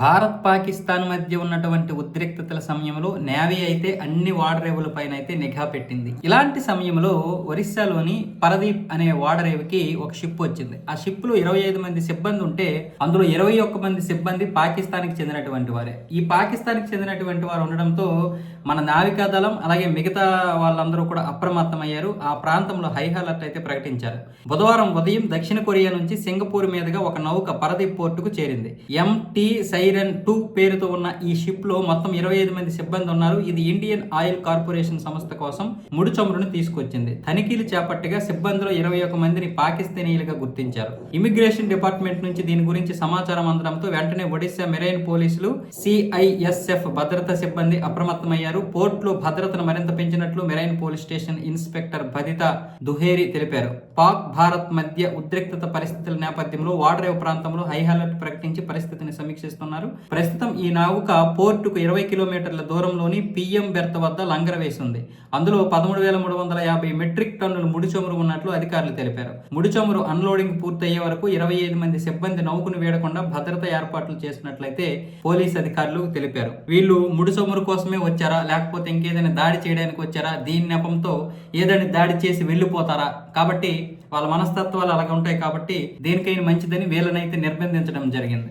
భారత్ పాకిస్తాన్ మధ్య ఉన్నటువంటి ఉద్రిక్తతల సమయంలో నేవీ అయితే అన్ని వాడరేవుల పైన అయితే నిఘా పెట్టింది. ఇలాంటి సమయంలో ఒరిస్సాలోని పరదీప్ అనే వాడరేవుకి ఒక షిప్ వచ్చింది. ఆ షిప్లో ఇరవై ఐదు మంది సిబ్బంది ఉంటే అందులో ఇరవై ఒక్క మంది సిబ్బంది పాకిస్తాన్కి చెందినటువంటి వారే. ఈ పాకిస్తాన్కి చెందినటువంటి వారు ఉండడంతో మన నావికా దళం అలాగే మిగతా వాళ్ళందరూ కూడా అప్రమత్తమయ్యారు. ఆ ప్రాంతంలో హై అలర్ట్ అయితే ప్రకటించారు. బుధవారం ఉదయం దక్షిణ కొరియా నుంచి సింగపూర్ మీదుగా ఒక నౌక పరదీప్ పోర్టుకు చేరింది. ఎంటీ సైరన్ టూ పేరుతో ఉన్న ఈ షిప్లో మొత్తం ఇరవై ఐదు మంది సిబ్బంది ఉన్నారు. ఇది ఇండియన్ ఆయిల్ కార్పొరేషన్ సంస్థ కోసం ముడి చమురును తీసుకొచ్చింది. తనిఖీలు చేపట్టగా సిబ్బందిలో ఇరవై ఒక మందిని పాకిస్తానీయులుగా గుర్తించారు. ఇమిగ్రేషన్ డిపార్ట్మెంట్ నుంచి దీని గురించి సమాచారం అందడంతో వెంటనే ఒడిశా మెరైన్ పోలీసులు సిఐఎస్ఎఫ్ భద్రతా సిబ్బంది అప్రమత్తమయ్యారు. పోర్టులో భద్రతను మరింత పెంచినట్లు marine police station inspector Bhadita Duheri తెలిపారు. పాక్ భారత్ మధ్య ఉద్రిక్తత పరిస్థితుల నేపథ్యంలో వాడరేవు ప్రాంతంలో హై అలర్ట్ ప్రకటించి పరిస్థితిని సమీక్షిస్తున్నారు. ప్రస్తుతం ఈ నౌక పోర్టుకు ఇరవై కిలోమీటర్ల దూరంలోని పిఎం బెర్త్ వద్ద లంగర వేసింది. అందులో పదమూడు వేల మూడు వందల యాభై మెట్రిక్ టన్నుల ముడి చమురు ఉన్నట్లు అధికారులు తెలిపారు. ముడి చమురు అన్లోడింగ్ పూర్తయ్యే వరకు ఇరవై ఐదు మంది సిబ్బంది నౌకను వేయకుండా భద్రత ఏర్పాట్లు చేసినట్లయితే పోలీస్ అధికారులు తెలిపారు. వీళ్ళు ముడి చమురు కోసమే వచ్చారా? లేకపోతే ఇంకేదైనా దాడి చేయడానికి వచ్చారా? దీని నెపంతో ఏదైనా దాడి చేసి వెళ్ళిపోతారా? కాబట్టి వాళ్ళ మనస్తత్వాలు అలాగ ఉంటాయి కాబట్టి దేనికైనా మంచిదని వీళ్ళనైతే నిర్బంధించడం జరిగింది.